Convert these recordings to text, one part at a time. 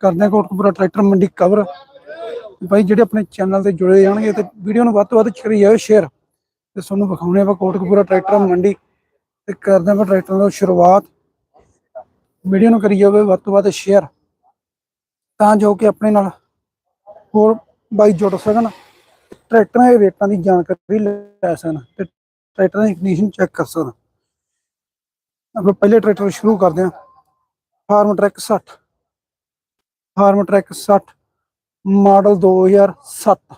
ਕਰਦੇ ਹਾਂ ਕੋਟਕਪੂਰਾ ਟਰੈਕਟਰ ਮੰਡੀ ਕਵਰ ਭਾਈ ਜਿਹੜੇ ਆਪਣੇ ਚੈਨਲ ਤੇ ਜੁੜੇ ਜਾਣਗੇ ਤੇ ਵੀਡੀਓ ਨੂੰ ਵੱਧ ਤੋਂ ਵੱਧ ਕਰੀ ਜਾਓ ਸ਼ੇਅਰ ਤੇ ਤੁਹਾਨੂੰ ਵਿਖਾਉਣੇ ਆਪਾਂ ਕੋਟਕਪੂਰਾ ਟਰੈਕਟਰ ਮੰਡੀ। ਤੇ ਕਰਦੇ ਆਪਾਂ ਟਰੈਕਟਰ ਦੀ ਸ਼ੁਰੂਆਤ। ਵੀਡੀਓ ਨੂੰ ਕਰੀ ਜਾਵੇ ਵੱਧ ਤੋਂ ਵੱਧ ਸ਼ੇਅਰ ਤਾਂ ਜੋ ਕਿ ਆਪਣੇ ਨਾਲ ਹੋਰ ਬਾਈ ਜੁੜ ਸਕਣ। ਟਰੈਕਟਰਾਂ ਦੇ ਰੇਟਾਂ ਦੀ ਜਾਣਕਾਰੀ ਲੈ ਸਕਣ ਤੇ ਟਰੈਕਟਰਾਂ ਦੀ ਕੰਡੀਸ਼ਨ ਚੈੱਕ ਕਰ ਸਕਣ। ਆਪਾਂ ਪਹਿਲੇ ਟਰੈਕਟਰ ਸ਼ੁਰੂ ਕਰਦੇ ਹਾਂ। Farm track 60 farm track 60 model 2007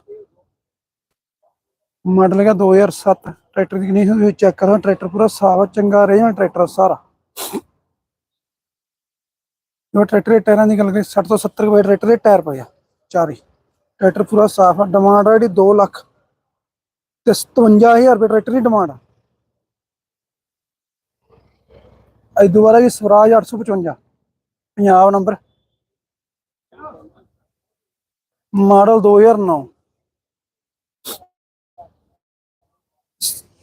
model ਹੈਗਾ 2007 ਟਰੈਕਟਰ ਦੀ ਕੰਡੀਸ਼ਨ ਤੁਸੀਂ ਚੈੱਕ ਕਰੋ, ਟਰੈਕਟਰ ਪੂਰਾ ਸਾਫ਼ ਆ, ਚੰਗਾ ਰਿਹਾ ਟਰੈਕਟਰ ਸਾਰਾ? ਜੋ ਟਰੈਕਟਰ ਦੇ ਟਾਇਰਾਂ ਦੀ ਗੱਲ ਕਰੀਏ 60 ਤੋਂ 70 ਰੁਪਏ ਟਰੈਕਟਰ ਦੇ ਟਾਇਰ ਪਏ ਆ, ਚਾਰੇ ਟਰੈਕਟਰ ਪੂਰਾ ਸਾਫ਼ ਆ ਡਿਮਾਂਡ ਆ ਜਿਹੜੀ 2 ਲੱਖ ਤੇ 57000 ਰੁਪਏ ਟਰੈਕਟਰ ਦੀ ਡਿਮਾਂਡ ਆ। ਅੱਜ ਦੁਬਾਰਾ ਜੀ ਸਵਰਾਜ 855 ਪੰਜਾਬ ਨੰਬਰ ਮਾਡਲ 2009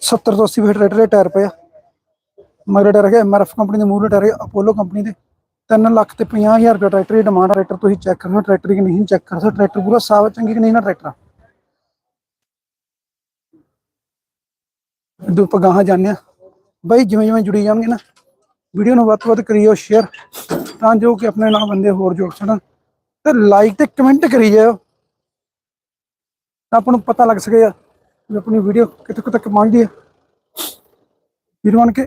70 ਤੋਂ 80 ਫੀਟ ਟਰੈਕਟਰ ਦੇ ਟਾਇਰ ਪਿਆ। ਮਗਰ ਟਾਇਰ ਹੈਗੇ ਐਮਆਰਐਫ ਕੰਪਨੀ ਦੇ ਮੂਹਰੇ ਟਾਇਰ ਹੈਗੇ ਅਪੋਲੋ ਕੰਪਨੀ ਦੇ। 3 ਲੱਖ ਤੇ 50000 ਰੁਪਏ ਟਰੈਕਟਰ ਦੀ ਡਿਮਾਂਡ ਟਰੈਕਟਰ ਤੁਸੀਂ ਚੈੱਕ ਕਰਨਾ ਟਰੈਕਟਰ ਦੀ ਕੰਡੀਸ਼ਨ ਚੈੱਕ ਕਰ ਸਕਦੇ ਟਰੈਕਟਰ ਪੂਰਾ ਸਾਫ਼ ਚੰਗੀ ਕਿ ਨਹੀਂ ਨਾ ਟਰੈਕਟਰ ਦੋ ਪਗਾਹਾਂ ਜਾਂਦੇ ਆ ਬਾਈ, ਜਿਵੇਂ ਜਿਵੇਂ ਜੁੜੀ ਜਾਵਾਂਗੇ ਨਾ ਵੀਡੀਓ ਨੂੰ ਵੱਧ ਤੋਂ ਵੱਧ ਕਰਿਓ ਸ਼ੇਅਰ ਤਾਂ ਜੋ ਕਿ ਆਪਣੇ ਨਾਲ ਬੰਦੇ ਹੋਰ ਜੁੜ ਸਕਣ। ਤੇ ਲਾਈਕ ਤੇ ਕਮੈਂਟ ਕਰੀ ਜਾਓ ਤਾਂ ਆਪਾਂ ਨੂੰ ਪਤਾ ਲੱਗ ਸਕੇ ਵੀ ਆਪਣੀ ਵੀਡੀਓ ਕਿੱਥੇ ਕੁ ਤੱਕ ਪਹੁੰਚਦੀ ਹੈ ਵੀਰ ਬਣ ਕੇ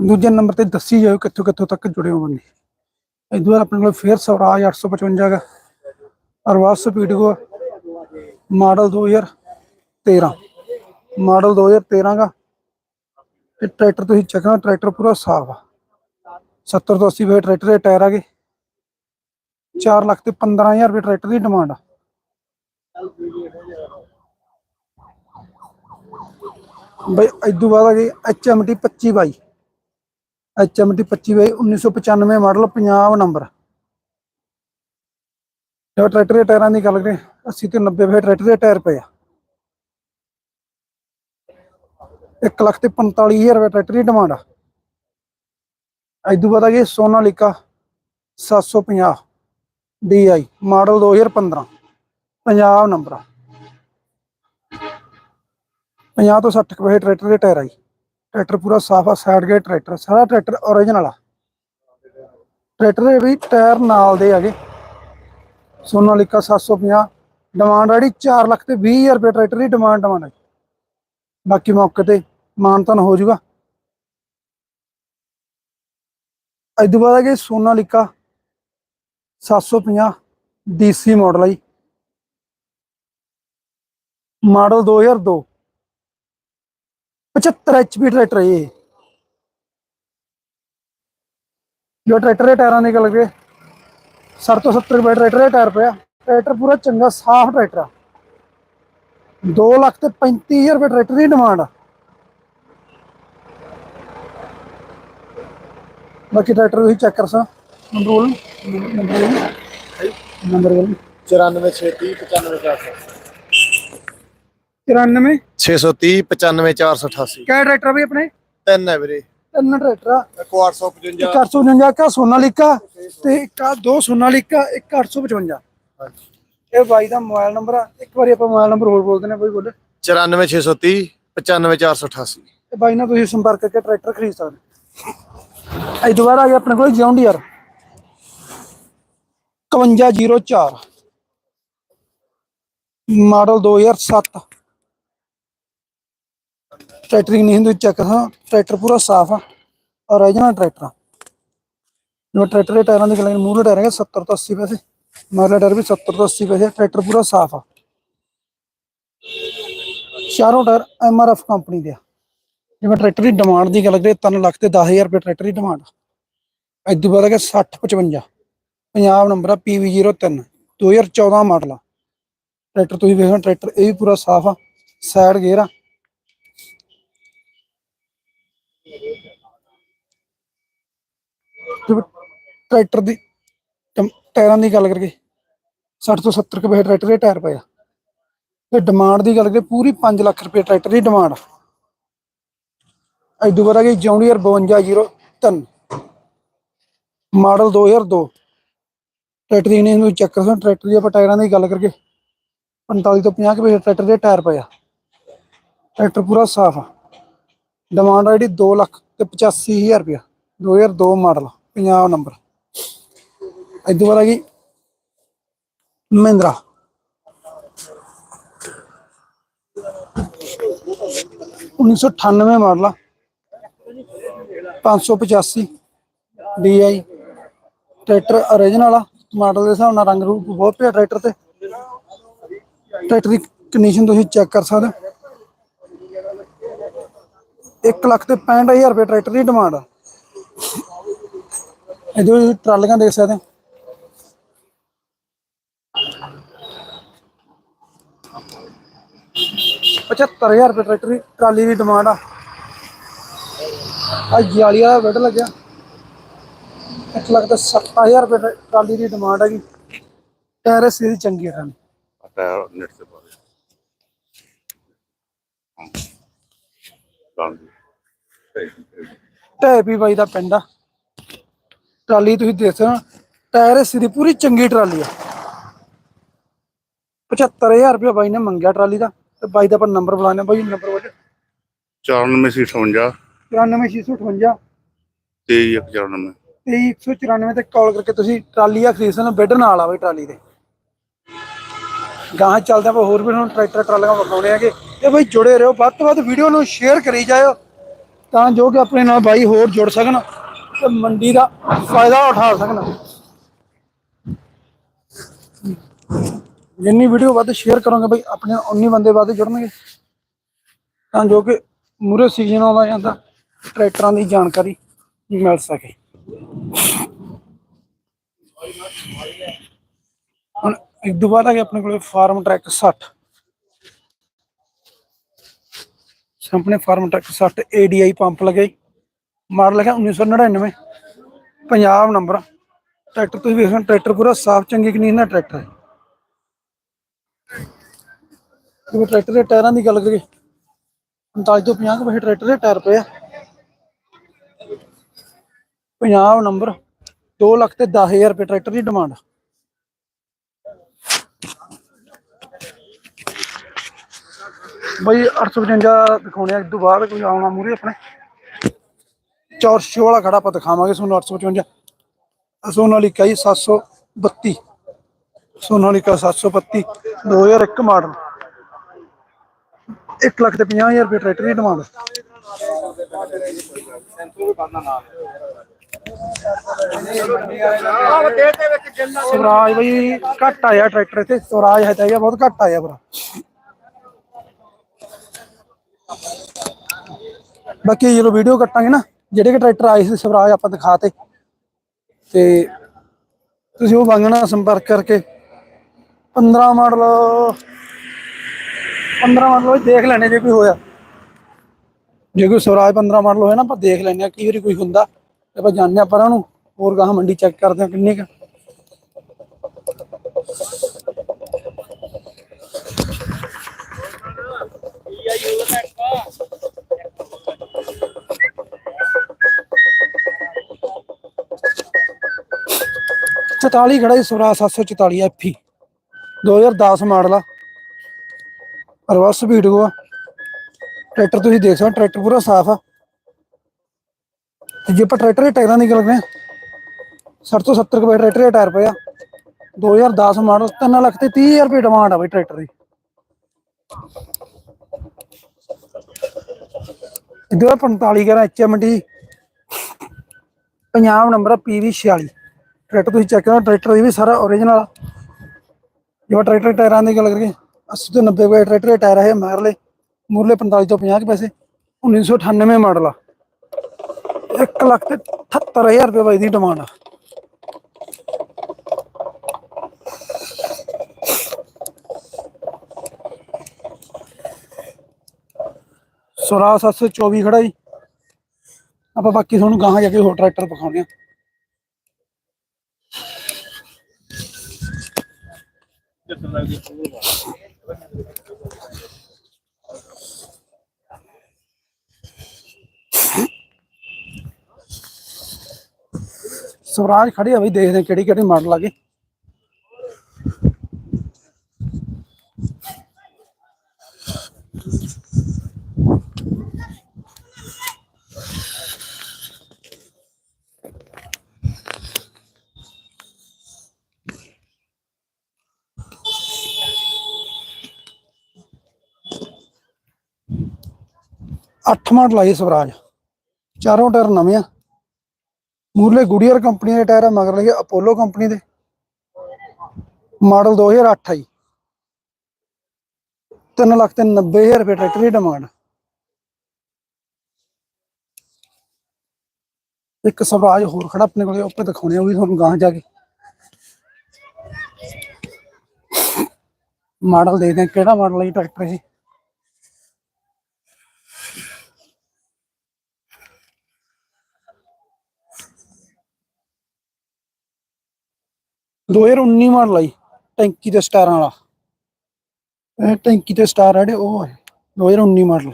ਦੂਜੇ ਨੰਬਰ ਤੇ ਦੱਸੀ ਜਾਓ ਕਿੱਥੋਂ ਕਿੱਥੋਂ ਤੱਕ ਜੁੜੇ ਹੋ ਬੰਦੇ ਇਸ ਤੋਂ ਬਾਅਦ ਆਪਣੇ ਕੋਲ ਫੇਰ ਸਵਰਾਜ 855 ਦਾ ਅਰਵਾਸ ਸਪੀਡਗੋ ਮਾਡਲ 2013 ਮਾਡਲ 2013 ਦਾ ਇਹ ਟਰੈਕਟਰ ਤੁਸੀਂ ਚੱਕਣਾ ਟਰੈਕਟਰ ਪੂਰਾ ਸਾਫ਼ ਆ। 70 ਤੋਂ 80 ਵੇ ਟਰੈਕਟਰ ਦੇ ਟਾਇਰ ਆ ਗਏ। 4 ਲੱਖ ਤੇ 15000 ਰੁਪਏ ਟਰੈਕਟਰ ਦੀ ਡਿਮਾਂਡ ਆ। ਬਈ ਇਦੋਂ ਬਾਅਦ ਆ ਗਈ HMT 25 ਬਾਈ। HMT 25 ਬਾਈ 1995 ਮਾਡਲ ਪੰਜਾਬ ਨੰਬਰ ਇਹ ਟਰੈਕਟਰ ਦੇ ਟਾਇਰਾਂ ਦੀ ਗੱਲ ਕਰੀਏ 80 ਤੇ 90 ਵੇ ਟਰੈਕਟਰ ਦੇ ਟਾਇਰ ਪਏ ਆ। 1 ਲੱਖ ਤੇ 45000 ਰੁਪਏ ਟਰੈਕਟਰ ਦੀ ਡਿਮਾਂਡ ਆ। ਇਦੋਂ ਬਾਅਦ ਆ ਗਈ Sonalika 750 DI model 2015 Punjab number ਆ। 50 ਤੋਂ 60 ਕੁ ਵਜੇ ਟਰੈਕਟਰ ਦੇ ਟਾਇਰ ਆਈ। ਟਰੈਕਟਰ ਪੂਰਾ ਸਾਫ਼ ਆ ਸਾਈਡ ਗੇਟ ਟਰੈਕਟਰ ਸਾਰਾ ਟਰੈਕਟਰ ਓਰੀਜਨਲ ਆ। ਟਰੈਕਟਰ ਦੇ ਵੀ ਟਾਇਰ ਨਾਲ ਦੇ ਹੈਗੇ। ਸੋਨਾਲੀਕਾ 750 ਡਿਮਾਂਡ ਆੜੀ 4 ਲੱਖ ਤੇ 20000 ਰੁਪਏ ਟਰੈਕਟਰ ਦੀ ਡਿਮਾਂਡ ਡਿਮਾਂਡ ਹੈ ਬਾਕੀ ਮੌਕੇ ਤੇ ਮਾਨਤਨ ਹੋ ਜਾਊਗਾ। ਅੱਜ ਤੋਂ ਬਾਅਦ ਹੈਗੇ ਕਿ ਸੋਨਾਲੀਕਾ 750 ਡੀਸੀ ਮਾਡਲ ਹੈ ਜੀ। ਮਾਡਲ 2002 75 ਐਚਪੀ ਟਰੈਕਟਰ ਹੈ ਇਹ। ਜੋ ਟਰੈਕਟਰ ਦੇ ਟਾਇਰਾਂ ਨਿਕਲ ਗਏ ਕਰੀਏ 60 ਤੋਂ 70 ਰੁਪਏ ਟਰੈਕਟਰ ਦੇ ਟਾਇਰ ਪਿਆ। ਟਰੈਕਟਰ ਪੂਰਾ ਚੰਗਾ, ਸਾਫ਼ ਟਰੈਕਟਰ ਆ। 2 ਲੱਖ ਤੇ 35000 ਰੁਪਏ ਟਰੈਕਟਰ ਦੀ ਡਿਮਾਂਡ ਆ। ਬਾਕੀ ਟਰੈਕਟਰ ਤੁਸੀਂ ਚੈੱਕ ਕਰ ਸਕਦੇ ਨੰਬਰ ਬੋਲ। ਨੰਬਰ ਨੰਬਰ ਬੋਲ। 94 93 630 95488 ਕਿਹੜਾ ਟਰੈਕਟਰ ਵੀ ਆਪਣੇ? ਤਿੰਨ ਹੈ ਵੀਰੇ। ਤਿੰਨ ਟਰੈਕਟਰ ਆ। 855 ਇੱਕ 855 ਕਾ ਸੋਨਾਲੀਕਾ ਤੇ ਇੱਕ ਆ ਦੋ ਸੋਨਾਲੀਕਾ ਇੱਕ 855 ਇਹ ਬਾਈ ਦਾ ਮੋਬਾਈਲ ਨੰਬਰ ਆ। ਇੱਕ ਵਾਰੀ ਆਪਾਂ ਮੋਬਾਈਲ ਨੰਬਰ ਹੋਰ ਬੋਲ। ਦਿੰਦੇ ਆ ਬਾਈ ਬੋਲੇ 94 630 95488 ਤੇ ਬਾਈ ਨਾਲ ਤੁਸੀਂ ਸੰਪਰਕ ਕਰਕੇ ਟਰੈਕਟਰ ਖਰੀਦ ਸਕਦੇ ਅੱਜ ਦੁਬਾਰਾ ਆ ਗਿਆ ਆਪਣੇ ਕੋਲ ਜੌਂਡੀਅਰ 5104 ਮਾਡਲ 2007 ਟਰੈਕਟਰ ਨਹੀਂ ਹੁੰਦੀ ਚੈੱਕ ਹਾਂ ਟਰੈਕਟਰ ਪੂਰਾ ਸਾਫ਼ ਆ ਓਰੀਜਨਲ ਟਰੈਕਟਰ ਜਿਵੇਂ ਟਰੈਕਟਰ ਦੇ ਟਾਇਰਾਂ ਦੀ ਗੱਲ ਮੂਹਰੇ ਟਾਇਰ ਹੈਗਾ 70 ਤੋਂ 80 ਪੈਸੇ ਮਗਰਲੇ ਟਾਇਰ ਵੀ 70 ਤੋਂ 80 ਪੈਸੇ, ਟਰੈਕਟਰ ਪੂਰਾ ਸਾਫ਼ ਆ। ਚਾਰੋਂ ਟਾਇਰ ਐਮਆਰਐਫ ਕੰਪਨੀ ਦੇ ਆ। ਜਿਵੇਂ ਟਰੈਕਟਰ ਦੀ ਡਿਮਾਂਡ ਦੀ ਗੱਲ ਕਰੀਏ 3 ਲੱਖ ਤੇ 10000 ਰੁਪਏ ਟਰੈਕਟਰ ਦੀ ਡਿਮਾਂਡ ਅੱਜ ਬਾਅਦ ਹੈਗਾ 60 55 ਪੰਜਾਬ ਨੰਬਰ ਆ PV03 2014 ਮਾਡਲ ਆ। ਟਰੈਕਟਰ ਤੁਸੀਂ ਵੇਖੋ, ਟਰੈਕਟਰ ਇਹ ਵੀ ਪੂਰਾ ਸਾਫ਼ ਆ ਸਾਈਡ ਗੇਅਰ ਆ। ਟਰੈਕਟਰ ਦੀ ਟਮ- ਟਾਇਰਾਂ ਦੀ ਗੱਲ ਕਰੀਏ 60 ਤੋਂ 70 ਕੁ ਟਰੈਕਟਰ ਦੇ ਟਾਇਰ ਪਏ ਆ। ਤੇ ਡਿਮਾਂਡ ਦੀ ਗੱਲ ਕਰੀਏ, ਪੂਰੀ 5 ਲੱਖ ਰੁਪਏ ਟਰੈਕਟਰ ਦੀ ਡਿਮਾਂਡ ਆ। ਅੱਜ ਦੁਬਾਰਾ ਗਈ ਜੌਂਡੀਅਰ 5203 ਮਾਡਲ 2002 ਟਰੈਕਟਰ ਦੀ ਨੇ ਚੈੱਕ ਕਰ ਟਰੈਕਟਰ ਦੀ ਆਪਾਂ ਟਾਇਰਾਂ ਦੀ ਗੱਲ ਕਰਕੇ। 45 ਤੋਂ 50 ਕੁ ਟਰੈਕਟਰ ਦੇ ਟਾਇਰ ਪਏ ਆ। ਟਰੈਕਟਰ ਪੂਰਾ ਸਾਫ਼ ਆ। ਡਿਮਾਂਡ ਆਈਡੀ 2 ਲੱਖ ਤੇ 85000 ਰੁਪਇਆ। 2002 ਮਾਡਲ ਪੰਜਾਬ ਨੰਬਰ। ਇਦੋਂ ਬਾਅਦ ਆ ਗਈ ਮਹਿੰਦਰਾ। ਉੱਨੀ ਸੌ ਅਠਾਨਵੇਂ ਮਾਡਲ ਆ। 585 DI ਟਰੈਕਟਰ origignal ਆ। ਮਾਡਲ ਦੇ ਹਿਸਾਬ ਨਾਲ ਰੰਗ ਰੂਪ ਬਹੁਤ ਪਿਆ ਟਰੈਕਟਰ ਤੇ। ਟਰੈਕਟਰ ਦੀ ਕੰਡੀਸ਼ਨ ਤੁਸੀਂ ਚੈੱਕ ਕਰ ਸਕਦੇ 1 ਲੱਖ ਤੇ 65000 ਰੁਪਏ ਟਰੈਕਟਰ ਦੀ ਡਿਮਾਂਡ ਆ। ਇਹਦੇ ਵਿੱਚ ਟਰਾਲੀਆਂ ਦੇਖ ਸਕਦੇ ਪਚੱਤਰ ਹਜ਼ਾਰ ਰੁਪਏ ਟਰੈਕਟਰ ਦੀ ਟਰਾਲੀ ਦੀ ਡਿਮਾਂਡ ਆ। ਆ ਜਾਲੀ ਵਾਲਾ ਬੈੱਡ ਲੱਗਿਆ। ਇੱਕ ਲੱਖ ਦਾ ਰੁਪਏ ਟਰਾਲੀ ਦੀ ਡਿਮਾਂਡ ਹੈਗੀ। ਟਾਇਰ ਸੀ ਦੀ ਚੰਗੀ ਰਾਂ ਟਾਇਰ ਨੈਟ ਤੇ ਪਾ ਟਾਇਰ ਵੀ ਬਾਈ ਦਾ ਪਿੰਡ ਆ। ਟਰਾਲੀ ਤੁਸੀਂ ਦੇਖ ਸਕਦੇ ਹੋ ਟਾਇਰ ਸੀ ਦੀ ਪੂਰੀ ਚੰਗੀ ਟਰਾਲੀ ਆ। 75000 ਰੁਪਏ ਬਾਈ ਨੇ ਮੰਗਿਆ ਟਰਾਲੀ ਦਾ ਤੇ ਬਾਈ ਦਾ ਆਪਾਂ ਨੰਬਰ ਬੁਲਾਣੇ ਬਾਈ ਨੰਬਰ ਬੋਲ। 94 658 94 658 23194 23194 ਤੇ ਕਾਲ ਕਰਕੇ ਤੁਸੀਂ ਟਰਾਲੀ ਆ ਖਰੀਦ ਸਕਦੇ ਹੋ, ਬੈੱਡ ਨਾਲ ਆਵੇ ਟਰਾਲੀ ਦੇ। ਗਾਹਾਂ ਚੱਲਦੇ ਆਪਾਂ ਹੋਰ ਵੀ ਤੁਹਾਨੂੰ ਟਰੈਕਟਰ ਟਰਾਲੀਆਂ ਵਿਖਾਉਣੇ ਹੈਗੇ। ਤੇ ਬਈ ਜੁੜੇ ਰਹੋ, ਵੱਧ ਤੋਂ ਵੱਧ ਵੀਡੀਓ ਨੂੰ ਸ਼ੇਅਰ ਕਰੀ ਜਾਇਓ ਤਾਂ ਜੋ ਕਿ ਆਪਣੇ ਨਾਲ ਬਾਈ ਹੋਰ ਜੁੜ ਸਕਣ ਤੇ ਮੰਡੀ ਦਾ ਫਾਇਦਾ ਉਠਾ ਸਕਣ। ਜਿੰਨੀ ਵੀਡੀਓ ਵੱਧ ਸ਼ੇਅਰ ਕਰੋਗੇ ਬਈ ਆਪਣੇ ਉਨੀ ਬੰਦੇ ਵੱਧ ਜੁੜਨਗੇ। ਤਾਂ ਜੋ ਕਿ ਮੂਰੇ ਸੀਜ਼ਨ ਆਉਂਦਾ ਜਾਂਦਾ ਟਰੈਕਟਰਾਂ ਦੀ ਜਾਣਕਾਰੀ ਮਿਲ ਸਕੇ। ਹੁਣ ਇੱਕ ਤੋਂ ਬਾਅਦ ਆਪਣੇ ਕੋਲੇ ਫਾਰਮ ਟਰੈਕ 60 ਸਾਹਮਣੇ ਫਾਰਮ ਟਰੈਕ 60 ADI ਪੰਪ ਲਗਾਈ ਮਾਡਲ ਲਿਖਿਆ 1999 ਪੰਜਾਬ ਨੰਬਰ। ਟਰੈਕਟਰ ਤੁਸੀਂ ਵੇਖੋ ਟਰੈਕਟਰ ਪੂਰਾ ਸਾਫ਼, ਚੰਗੀ ਕੰਡੀਸ਼ਨ ਦਾ ਟਰੈਕਟਰ ਹੈ। ਜੇ ਟਰੈਕਟਰ ਦੇ ਟਾਇਰਾਂ ਦੀ ਗੱਲ ਕਰੀਏ। 45 ਤੋਂ 50 ਕੁ ਵਜੇ ਟਰੈਕਟਰ ਦੇ ਟਾਇਰ ਪਏ ਆ। ਪੰਜਾਬ ਨੰਬਰ 2 ਲੱਖ ਤੇ 10000 ਰੁਪਏ ਟਰੈਕਟਰ ਦੀ ਡਿਮਾਂਡ। ਬਈ 855 ਦਿਖਾਉਣੇ ਆ ਇਸ ਤੋਂ ਬਾਅਦ ਕੋਈ ਆਉਣਾ ਮੂਰੇ ਆਪਣੇ। ਚੌਰਸ਼ੋ ਵਾਲਾ ਖੜਾ ਆਪਾਂ ਦਿਖਾਵਾਂਗੇ ਤੁਹਾਨੂੰ 855 ਸੋਨਾਲੀਕਾ 732 ਸੋਨਾਲੀਕਾ 732 2001 ਮਾਡਲ। 1 ਲੱਖ ਤੇ 50000 ਰੁਪਏ ਟਰੈਕਟਰ ਦੀ ਡਿਮਾਂਡ। ਸਵਰਾਜ ਬਈ, ਘੱਟ ਆਇਆ ਟਰੈਕਟਰ ਇੱਥੇ। ਸਵਰਾਜ ਹੈ ਤਾਂ ਬਹੁਤ ਘੱਟ ਆਇਆ ਭਰਾ। ਬਾਕੀ ਜਦੋਂ ਵੀਡੀਓ ਕੱਟਾਂਗੇ ਨਾ, ਜਿਹੜੇ ਕਿ ਟਰੈਕਟਰ ਆਏ ਸੀ ਸਵਰਾਜ, ਆਪਾਂ ਦਿਖਾਤੇ। ਤੇ ਤੁਸੀਂ ਉਹ ਵਾਂਗਣਾ ਸੰਪਰਕ ਕਰਕੇ। 15 ਮਾਡਲ 15 ਮਾਡਲ ਦੇਖ ਲੈਣੇ ਜੇ ਕੋਈ ਹੋਇਆ। ਜੇ ਕੋਈ ਸਵਰਾਜ 15 ਮਾਡਲ ਹੋਇਆ ਨਾ, ਆਪਾਂ ਦੇਖ ਲੈਂਦੇ ਆ ਕਈ ਵਾਰੀ ਕੋਈ ਹੁੰਦਾ। ਆਪਾਂ ਜਾਣਦੇ ਆ ਪਰ ਉਹਨੂੰ ਹੋਰ ਗਾਹਾਂ ਮੰਡੀ ਚੈੱਕ ਕਰਦੇ ਆ ਕਿੰਨੀ ਕ। ਚੁਤਾਲੀ ਖੜਾ ਜੀ ਸਵਰਾਜ 744 ਐਫੀ 2010 ਮਾਡਲ ਆ। ਰਿਵਰਸ ਸਪੀਡ ਕੋ ਆ ਟਰੈਕਟਰ ਤੁਸੀਂ ਦੇਖ ਸਕਦੇ ਟਰੈਕਟਰ ਪੂਰਾ ਸਾਫ਼ ਆ। ਤੇ ਜੇ ਆਪਾਂ ਟਰੈਕਟਰ ਦੇ ਟਾਇਰਾਂ ਦੀ ਗੱਲ ਕਰਾਂ 60 ਤੋਂ 70 ਰੁਪਏ ਟਰੈਕਟਰ ਦੇ ਟਾਇਰ ਪਏ ਆ। 2010 ਮਾਡਲ 3 ਲੱਖ ਤੇ 30000 ਰੁਪਏ ਡਿਮਾਂਡ ਆ ਬਈ ਟਰੈਕਟਰ ਦੀ। ਇਧਰ 45 ਗਰਾ ਐਚਐਮਡੀ ਪੰਜਾਬ ਨੰਬਰ ਆ ਪੀਵੀ 46 ਟਰੈਕਟਰ ਤੁਸੀਂ ਚੈੱਕ ਕਰੋ ਟਰੈਕਟਰ ਦੀ ਵੀ ਸਾਰਾ ਓਰੀਜਨਲ ਜਿਵੇਂ ਟਰੈਕਟਰ ਟਾਇਰਾਂ ਦੀ ਗੱਲ ਕਰੀਏ 80 ਤੋਂ 90 ਰੁਪਏ ਟਰੈਕਟਰ ਦੇ ਟਾਇਰ ਹੈ ਮਾਰਲੇ। ਮੂਰਲੇ 45 ਤੋਂ 50 ਕੁ ਪੈਸੇ 1998 ਮਾਡਲ ਆ। 1 ਲੱਖ ਤੇ 78000 ਰੁਪਏ ਬਾਈ ਦੀ ਡਿਮਾਂਡ ਆ। ਸੋਰਾ 724 ਖੜਾ ਜੀ। ਆਪਾਂ ਬਾਕੀ ਤੁਹਾਨੂੰ ਗਾਹਾਂ ਜਾ ਕੇ ਹੋਰ ਟਰੈਕਟਰ ਦਿਖਾਉਂਦੇ ਆ ਸਵਰਾਜ ਖੜੇ ਆ ਬਈ, ਦੇਖਦੇ ਕਿਹੜੀ ਕਿਹੜੀ ਮਾਡਲ ਆ ਗਈ। ਅੱਠ ਮਾਡਲ ਆਏ ਸਵਰਾਜ। ਚਾਰੋਂ ਟਾਇਰ ਨਵੇਂ ਆ। ਮੂਰਲੇ ਗੁਡੀਅਰ ਕੰਪਨੀ ਦੇ ਟਾਇਰ ਆ, ਮਗਰ ਲਗੇ ਅਪੋਲੋ ਕੰਪਨੀ ਦੇ। ਮਾਡਲ 2008 ਆਈ 3 ਲੱਖ ਤੇ 90000 ਰੁਪਏ ਟਰੈਕਟਰ ਦੀ ਡਿਮਾਂਡ। ਇੱਕ ਸਵਰਾਜ ਹੋਰ ਖੜਾ ਆਪਣੇ ਕੋਲੇ ਉੱਪਰ ਦਿਖਾਉਣੇ ਆ, ਉਹ ਵੀ ਤੁਹਾਨੂੰ ਗਾਂ ਜਾ ਕੇ। ਮਾਡਲ ਦੇਖਦੇ ਆ, ਕਿਹੜਾ ਮਾਡਲ ਹੈ ਟਰੈਕਟਰ ਇਹ? ਦੋ ਹਜ਼ਾਰ 19 ਮਾਡਲ ਆਈ ਟੈਂਕੀ ਤੇ ਸਟਾਰਾਂ ਵਾਲਾ। ਇਹ ਟੈਂਕੀ ਤੇ ਸਟਾਰ ਆ ਜਿਹੜੇ, ਉਹ ਹੈ 2019 model.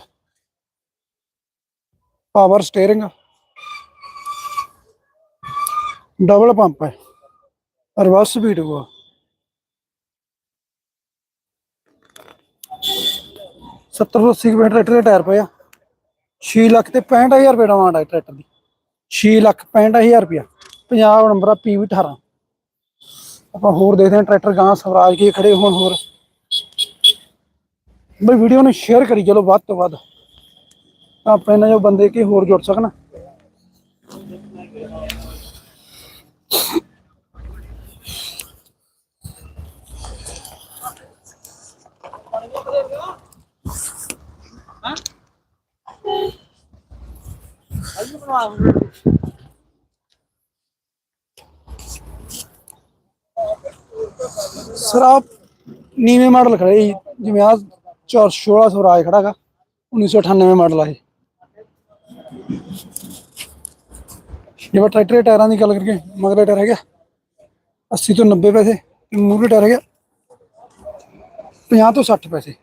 Power steering double pump ਹੈ ਰਿਵਰਸ ਸਪੀਡ ਕੋ 70 80 ਰੁਪਏ ਟਰੈਕਟਰ ਦੇ ਟਾਇਰ ਪਏ ਆ 6 ਲੱਖ ਤੇ 65000 ਰੁਪਏ ਡਿਮਾਂਡ ਹੈ ਟਰੈਕਟਰ ਦੀ। 6 ਲੱਖ 65000 ਰੁਪਇਆ। ਪੰਜਾਬ ਨੰਬਰ ਆ ਪੀਵੀ 18 ਆਪਾਂ ਹੋਰ ਦੇਖਦੇ ਹਾਂ, ਟਰੈਕਟਰ ਗਾਂ ਸਵਰਾਜ ਕੀ ਖੜੇ ਹੋਣ ਹੋਰ। ਬਈ ਵੀਡੀਓ ਨੂੰ ਸ਼ੇਅਰ ਕਰੀ, ਚਲੋ ਵੱਧ ਤੋਂ ਵੱਧ। ਤਾਂ ਆਪਣੇ ਨਾਲ ਜੋ ਬੰਦੇ ਕੀ ਹੋਰ ਜੁੜ ਸਕਣ। ਸਰ ਆਪ ਨੀਵੇਂ ਮਾਡਲ ਖੜੇ ਜੀ ਜਿਵੇਂ ਆ 416 ਸਵਰਾਜ ਖੜਾਗਾ 1998 ਮਾਡਲ ਆ ਇਹ। ਜੇ ਟਰੈਕਟਰ ਦੇ ਟਾਇਰਾਂ ਦੀ ਗੱਲ ਕਰੀਏ ਮਗਲੇ ਟਾਇਰ ਹੈਗਾ 80 ਤੋਂ 90 ਪੈਸੇ ਤੇ ਮੂਹਰੇ ਟਾਇਰ ਹੈਗਾ 50 ਤੋਂ 60 ਪੈਸੇ।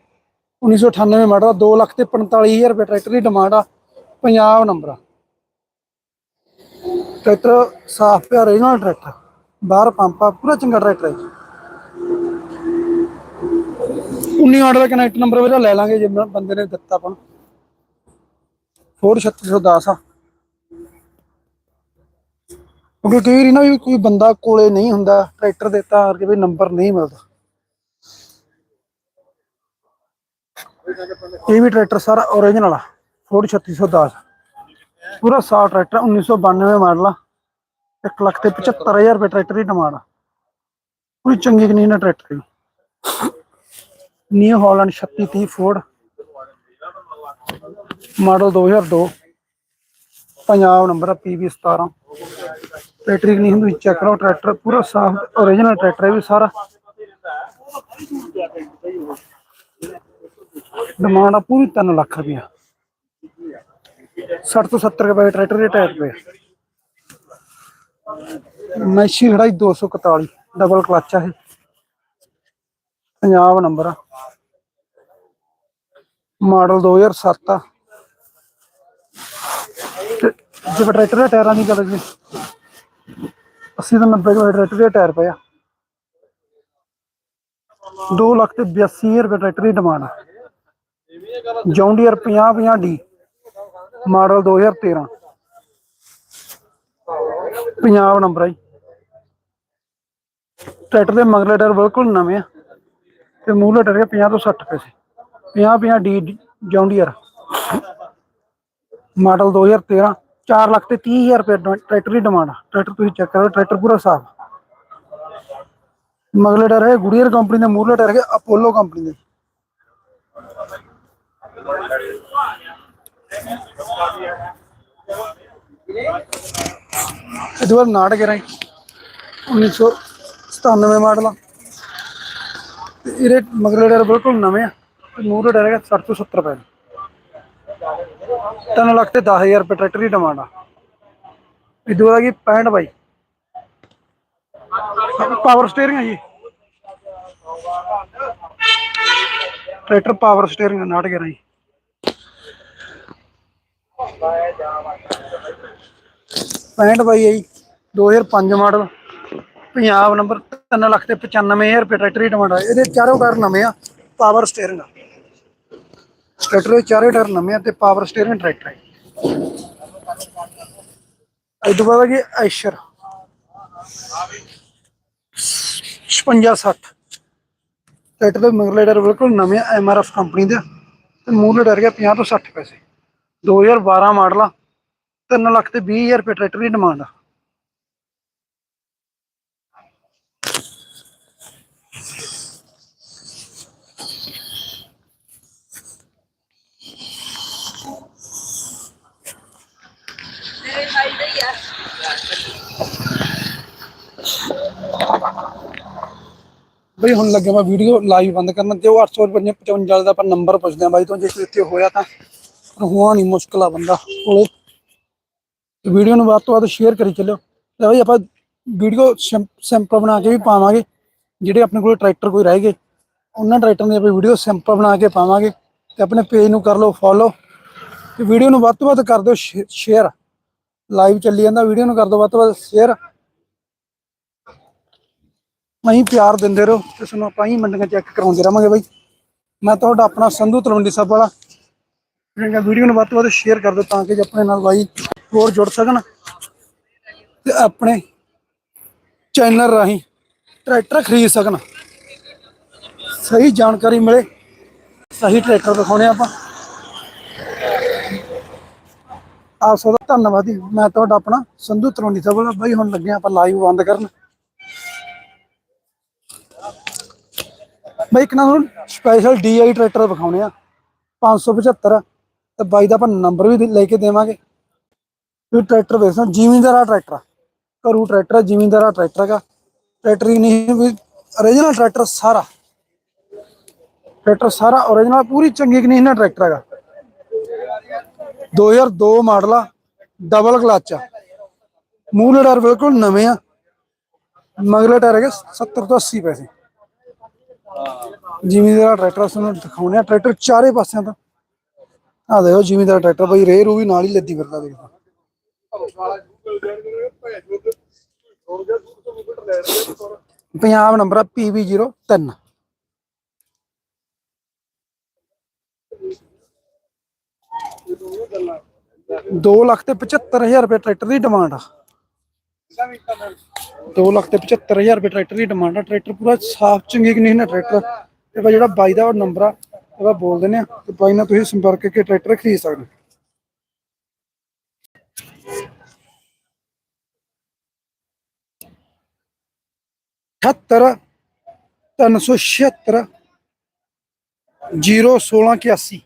1998 ਮਾਡਲ 2 ਲੱਖ ਤੇ 45000 ਰੁਪਏ ਟਰੈਕਟਰ ਦੀ ਡਿਮਾਂਡ ਆ ਪੰਜਾਬ ਨੰਬਰ ਆ। ਟਰੈਕਟਰ ਸਾਫ਼ ਪਿਆ ਰੀਜਨਲ ਟਰੈਕਟਰ, ਬਾਹਰ ਪੰਪ ਆ, ਪੂਰਾ ਚੰਗਾ ਟਰੈਕਟਰ ਹੈ ਜੀ 19 ਮਾਡਲ ਦਾ ਕਨੈਕਟ ਨੰਬਰ ਵੀਰਾ, ਲੈ ਲਾਂਗੇ ਜੇ ਬੰਦੇ ਨੇ ਦਿੱਤਾ ਆਪਾਂ। 4610 ਆ। ਕਿਉਂਕਿ ਕਈ ਵਾਰੀ ਨਾ ਵੀ ਕੋਈ ਬੰਦਾ ਕੋਲੇ ਨਹੀਂ ਹੁੰਦਾ, ਟਰੈਕਟਰ ਦਿੱਤਾ ਕਰਕੇ ਵੀ ਨੰਬਰ ਨਹੀਂ ਮਿਲਦਾ। ਇਹ ਵੀ ਟਰੈਕਟਰ ਸਾਰਾ ਓਰੀਜਨਲ ਆ। 4610 ਪੂਰਾ ਸਾਫ਼ ਟਰੈਕਟਰ 1992 ਮਾਡਲ ਆ। 1 ਲੱਖ ਤੇ 75000 ਰੁਪਏ ਟਰੈਕਟਰ ਦੀ ਡਿਮਾਂਡ ਆ। ਪੂਰੀ ਚੰਗੀ ਕੰਡੀਸ਼ਨ ਦਾ ਟਰੈਕਟਰ ਹੈ New Holland 3630 Ford, model 2002 Punjab number PB 17 tractor ਨਹੀਂ ਹੁੰਦੀ? ਚੈੱਕ ਕਰੋ, ਟਰੈਕਟਰ ਪੂਰਾ ਸਾਫ਼ ਓਰੀਜਨਲ ਟਰੈਕਟਰ ਹੈ ਵੀ ਸਾਰਾ। ਡਿਮਾਂਡ ਆ ਪੂਰੀ 3 ਲੱਖ ਰੁਪਇਆ 60 ਤੋਂ 70 ਰੁਪਏ ਟਰੈਕਟਰ ਦੇ ਟਾਇਰ ਪਏ ਮੈਸ਼ੀ ਖੜਾਈ 241 ਡਬਲ ਕਲਚ ਆ ਇਹ। ਪੰਜਾਬ ਨੰਬਰ ਆ। ਮਾਡਲ 2007 ਆ। ਤੇ ਜੇ ਟਰੈਕਟਰ ਦੇ ਟਾਇਰਾਂ ਦੀ ਗੱਲ ਜੀ 80 ਤੋਂ 90 ਰੁਪਏ ਟਰੈਕਟਰ ਦੇ ਟਾਇਰ ਪਏ ਆ। 2 ਲੱਖ ਤੇ 82000 ਰੁਪਏ ਟਰੈਕਟਰ ਦੀ ਡਿਮਾਂਡ ਆ। John Deere 50 50 D model 2013 Punjab number ਆ ਜੀ। ਟਰੈਕਟਰ ਦੇ ਮਗਲੇ ਟਾਇਰ ਬਿਲਕੁਲ ਨਵੇਂ ਆ। ਤੇ ਮੂਹਰੇ ਟਾਇਰ 50 ਤੋਂ 60 ਪੈਸੇ 50 50 ਡੀ, ਜੌਂਡੀਅਰ। ਮਾਡਲ 2013 4 ਲੱਖ ਤੇ 30000 ਰੁਪਏ ਟਰੈਕਟਰ ਦੀ ਡਿਮਾਂਡ ਟਰੈਕਟਰ ਤੁਸੀਂ ਚੈੱਕ ਕਰੋ, ਟਰੈਕਟਰ ਪੂਰਾ ਸਾਫ਼। ਮਗਲੇ ਟਾਇਰ ਹੈ ਗੁਡੀਅਰ ਕੰਪਨੀ ਦੇ ਮੂਹਰੇ ਡਰ ਹੈ ਅਪੋਲੋ ਕੰਪਨੀ ਦੇ। ਇਹਦੇ ਬਾਅਦ ਨਾਟ ਗਿਰਾਂ 1997 ਮਾਡਲ ਆ। ਤੇ ਇਹਦੇ ਮਗਲੇ ਡਰ ਬਿਲਕੁਲ ਨਵੇਂ ਆ। ਤੇ ਮੂਹਰੇ ਟਾਇਰ ਹੈਗਾ 60 ਤੋਂ 70 ਰੁਪਏ। ਤਿੰਨ ਲੱਖ ਤੇ 10000 ਰੁਪਏ ਟਰੈਕਟਰ ਦੀ ਡਿਮਾਂਡ ਆ। ਇਹਦੇ ਬਾਅਦ ਆ ਗਈ 65 ਬਾਈ ਪਾਵਰ ਸਟੀਅਰਿੰਗ ਹੈ ਜੀ। ਟਰੈਕਟਰ ਪਾਵਰ ਸਟੀਅਰਿੰਗ ਨਾਟ ਗਿਆ ਜੀ। ਪੈਂਟ ਬਾਈ ਹੈ ਜੀ 2005 ਮਾਡਲ, ਪੰਜਾਬ ਨੰਬਰ 3 ਲੱਖ ਤੇ 95000 ਰੁਪਏ ਟਰੈਕਟਰ ਦੀ ਡਿਮਾਂਡ ਆ। ਇਹਦੇ ਚਾਰੋਂ ਟਾਇਰ ਨਵੇਂ ਆ ਪਾਵਰ ਸਟੀਅਰਿੰਗ ਆ। ਟਰੈਕਟਰ ਦੇ ਚਾਰੇ ਟਾਇਰ ਨਵੇਂ ਆ ਤੇ ਪਾਵਰ ਸਟੀਅਰਿੰਗ ਟਰੈਕਟਰ ਹੈ ਇਹ ਤੋਂ ਬਾਅਦ ਆ ਜੀ ਐਸ਼ਰ 56 60 ਟਰੈਕਟਰ ਦੇ ਮਗਰਲੇ ਟਾਇਰ ਬਿਲਕੁਲ ਨਵੇਂ ਐਮਆਰਐਫ ਕੰਪਨੀ ਦੇ। ਆ ਤੇ ਮੂਹਰਲੇ ਟਾਇਰ ਗਿਆ 50 ਤੋਂ 60 ਪੈਸੇ। 2012 ਮਾਡਲ ਆ 3 ਲੱਖ ਤੇ 20000 ਰੁਪਏ ਟਰੈਕਟਰ ਦੀ ਡਿਮਾਂਡ ਆ। ਬਈ ਹੁਣ ਲੱਗਿਆ ਮੈਂ ਵੀਡੀਓ ਲਾਈਵ ਬੰਦ ਕਰਨ ਤੇ ਉਹ 855 ਦਾ ਆਪਾਂ ਨੰਬਰ ਪੁੱਛਦੇ ਆ ਬਾਈ ਤੋਂ ਜੇ ਕੋਈ ਇੱਥੇ ਹੋਇਆ ਤਾਂ ਪਰ ਹੋਣਾ ਨਹੀਂ ਮੁਸ਼ਕਲ ਆ ਬੰਦਾ ਕੋਲੇ ਤੇ ਵੀਡੀਓ ਨੂੰ ਵੱਧ ਤੋਂ ਵੱਧ ਸ਼ੇਅਰ ਕਰੀ ਚੱਲਿਓ ਤੇ ਬਾਈ ਆਪਾਂ ਵੀਡੀਓ ਸੈਂਪਲ ਬਣਾ ਕੇ ਵੀ ਪਾਵਾਂਗੇ ਜਿਹੜੇ ਆਪਣੇ ਕੋਲ ਟਰੈਕਟਰ ਕੋਈ ਰਹਿ ਗਏ, ਉਹਨਾਂ ਟਰੈਕਟਰਾਂ ਦੀ ਆਪਾਂ ਵੀਡੀਓ ਸਿੰਪਲ ਬਣਾ ਕੇ ਪਾਵਾਂਗੇ ਤੇ ਆਪਣੇ ਪੇਜ ਨੂੰ ਕਰ ਲਓ ਫੋਲੋ ਤੇ ਵੀਡੀਓ ਨੂੰ ਵੱਧ ਤੋਂ ਵੱਧ ਕਰ ਦਿਓ ਸ਼ੇਅਰ ਲਾਈਵ ਚੱਲੀ ਜਾਂਦਾ ਵੀਡੀਓ ਨੂੰ ਕਰ ਦਿਓ, ਵੱਧ ਤੋਂ ਵੱਧ ਸ਼ੇਅਰ ਅਸੀਂ ਪਿਆਰ ਦਿੰਦੇ ਰਹੋ ਤੇ ਸਾਨੂੰ ਆਪਾਂ ਹੀ ਮੰਡੀਆਂ ਚੈੱਕ ਕਰਾਉਂਦੇ ਰਹਾਂਗੇ ਬਾਈ। ਮੈਂ ਤੁਹਾਡਾ ਆਪਣਾ ਸੰਧੂ ਤਲਵੰਡੀ ਸਾਹਿਬ ਵਾਲਾ। ਜਿਹੜਾ ਵੀਡੀਓ ਨੂੰ ਵੱਧ ਤੋਂ ਵੱਧ ਸ਼ੇਅਰ ਕਰ ਦਿਓ ਤਾਂ ਕਿ ਆਪਣੇ ਨਾਲ ਬਾਈ ਹੋਰ ਜੁੜ ਸਕਣ ਤੇ ਆਪਣੇ ਚੈਨਲ ਰਾਹੀਂ ਟਰੈਕਟਰ ਖਰੀਦ ਸਕਣ ਸਹੀ ਜਾਣਕਾਰੀ ਮਿਲੇ ਸਹੀ ਟਰੈਕਟਰ ਦਿਖਾਉਣੇ ਆਪਾਂ ਆਪ ਸਭ ਦਾ ਧੰਨਵਾਦੀ ਮੈਂ ਤੁਹਾਡਾ ਆਪਣਾ ਸੰਧੂ ਤਲਵੰਡੀ ਸਾਹਿਬ ਵਾਲਾ ਬਾਈ ਹੁਣ ਲੱਗੇ ਆਪਾਂ ਲਾਈਵ ਬੰਦ ਕਰਨ ਬਾਈ ਇੱਕ ਨਾ ਹੁਣ ਸਪੈਸ਼ਲ ਡੀਆਈ ਟਰੈਕਟਰ ਵਿਖਾਉਣੇ ਆ 575 ਤੇ ਬਾਈ ਦਾ ਆਪਾਂ ਨੰਬਰ ਵੀ ਦੇ- ਲੈ ਕੇ ਦੇਵਾਂਗੇ ਵੀ ਟਰੈਕਟਰ ਵੇਖੋ ਜ਼ਿਮੀਂਦਾਰਾ ਟਰੈਕਟਰ ਆ। ਘਰੂ ਟਰੈਕਟਰ ਆ, ਜ਼ਿਮੀਂਦਾਰਾ ਟਰੈਕਟਰ ਹੈਗਾ ਟਰੈਕਟਰ ਹੀ ਨਹੀਂ ਵੀ origignal ਟਰੈਕਟਰ ਸਾਰਾ। ਟਰੈਕਟਰ ਸਾਰਾ origignal ਪੂਰੀ ਚੰਗੀ ਕੰਡੀਸ਼ਨ ਦਾ ਟਰੈਕਟਰ ਹੈਗਾ। 2002 ਮਾਡਲ ਆ ਡਬਲ ਕਲਚ ਆ। ਮੂਹਰੇ ਟਾਇਰ ਬਿਲਕੁਲ ਨਵੇਂ ਆ। ਮਗਲੇ ਟਾਇਰ ਹੈਗੇ 70 ਤੋਂ 80 ਪੈਸੇ। ਜ਼ਿਮੀਂਦਾਰ ਟਰੈਕਟਰ ਸਾਨੂੰ ਦਿਖਾਉਣੇ ਆ ਟਰੈਕਟਰ ਚਾਰੇ ਪਾਸਿਆਂ ਤੋਂ। ਆ ਦੇਖੋ ਜ਼ਿਮੀਂਦਾਰ ਟਰੈਕਟਰ, ਬਈ ਰੇ ਰੂ ਵੀ ਨਾਲ ਹੀ ਲੱਦੀ ਫਿਰਦਾ ਦੇਖੋ। ਪੰਜਾਬ ਨੰਬਰ ਆ PB03 ਦੋ ਲੱਖ ਤੇ 75000 ਰੁਪਏ ਟਰੈਕਟਰ ਦੀ ਡਿਮਾਂਡ ਆ। 2 ਲੱਖ ਤੇ 75000 ਰੁਪਏ ਟਰੈਕਟਰ ਦੀ ਡਿਮਾਂਡ ਆ। ਟਰੈਕਟਰ ਪੂਰਾ ਸਾਫ਼, ਚੰਗੀ ਕੰਡੀਸ਼ਨ ਦਾ ਟਰੈਕਟਰ? ਤੇ ਬਾ ਜਿਹੜਾ ਬਾਈ ਦਾ ਨੰਬਰ ਆ ਉਹਦਾ ਬੋਲ ਦਿੰਦੇ ਆ। ਤੇ ਬਾਈ ਨਾਲ ਤੁਸੀਂ ਸੰਪਰਕ ਕਰਕੇ ਟਰੈਕਟਰ ਖਰੀਦ ਸਕਦੇ ਹੋ। ਅਠੱਤਰ ਤਿੰਨ ਸੌ ਛਿਅੱਤਰ ਜ਼ੀਰੋ ਸੋਲਾਂ ਇਕਿਆਸੀ।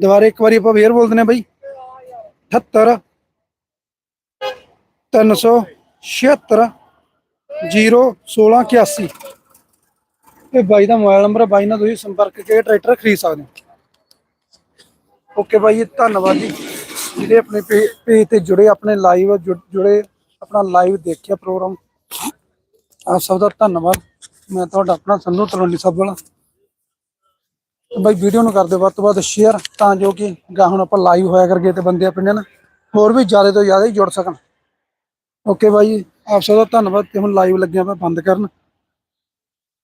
ਦੁਬਾਰੇ ਇੱਕ ਵਾਰੀ ਆਪਾਂ ਫੇਰ ਬੋਲ ਦਿੰਦੇ ਆ ਬਾਈ। ਅਠੱਤਰ, ਤਿੰਨ ਸੌ ਛਿਅੱਤਰ ਜ਼ੀਰੋ ਸੋਲਾਂ ਇਕਿਆਸੀ। ਬਾਈ ਦਾ ਮੋਬਾਈਲ ਨੰਬਰ ਹੈ ਬਾਈ ਨਾਲ ਤੁਸੀਂ ਸੰਪਰਕ ਕੇ ਟਰੈਕਟਰ ਖਰੀਦ ਸਕਦੇ ਹੋ। ਓਕੇ ਬਾਈ ਜੀ, ਧੰਨਵਾਦ ਜੀ। ਜਿਹੜੇ ਆਪਣੇ ਪੇਜ ਤੇ ਜੁੜੇ, ਆਪਣੇ ਲਾਈਵ ਜੁੜੇ, ਆਪਣਾ ਲਾਈਵ ਦੇਖਿਆ ਪ੍ਰੋਗਰਾਮ ਆਪ ਸਭ ਦਾ ਧੰਨਵਾਦ। ਮੈਂ ਤੁਹਾਡਾ ਆਪਣਾ ਸੰਧੂ ਤਲਵੰਡੀ ਸਾਹਿਬ ਵਾਲਾ। ਤੇ ਬਾਈ ਵੀਡੀਓ ਨੂੰ ਕਰਦੇ ਵੱਧ ਤੋਂ ਵੱਧ ਸ਼ੇਅਰ ਤਾਂ ਜੋ ਕਿ ਗਾ ਹੁਣ ਆਪਾਂ ਲਾਈਵ ਹੋਇਆ ਕਰਗੇ ਤੇ ਬੰਦੇ ਆਪਣੇ ਨਾਲ ਹੋਰ ਵੀ ਜ਼ਿਆਦਾ ਤੋਂ ਜ਼ਿਆਦਾ ਹੀ ਜੁੜ ਸਕਣ। ਓਕੇ ਬਾਈ, ਆਪ ਸਭ ਦਾ ਧੰਨਵਾਦ ਤੇ ਹੁਣ ਲਾਈਵ ਲੱਗਿਆ ਆਪਾਂ ਬੰਦ ਕਰਨ।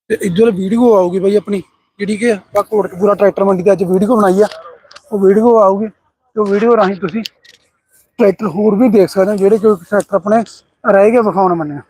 ਤੇ ਇੱਧਰ ਵੀਡੀਓ ਆਊਗੀ ਬਾਈ ਆਪਣੀ, ਜਿਹੜੀ ਕਿ ਆਪਾਂ ਕੋਟਕਪੂਰਾ ਟਰੈਕਟਰ ਮੰਡੀ ਤੇ ਅੱਜ ਵੀਡੀਓ ਬਣਾਈ ਆ। ਉਹ ਵੀਡੀਓ ਆਊਗੀ ਤੇ ਉਹ ਵੀਡੀਓ ਰਾਹੀਂ ਤੁਸੀਂ ਟਰੈਕਟਰ ਹੋਰ ਵੀ ਦੇਖ ਸਕਦੇ ਹੋ, ਜਿਹੜੇ ਕੋਈ ਟਰੈਕਟਰ ਆਪਣੇ ਰਹਿ ਗਏ ਵਿਖਾਉਣ ਮੰਨਿਆ।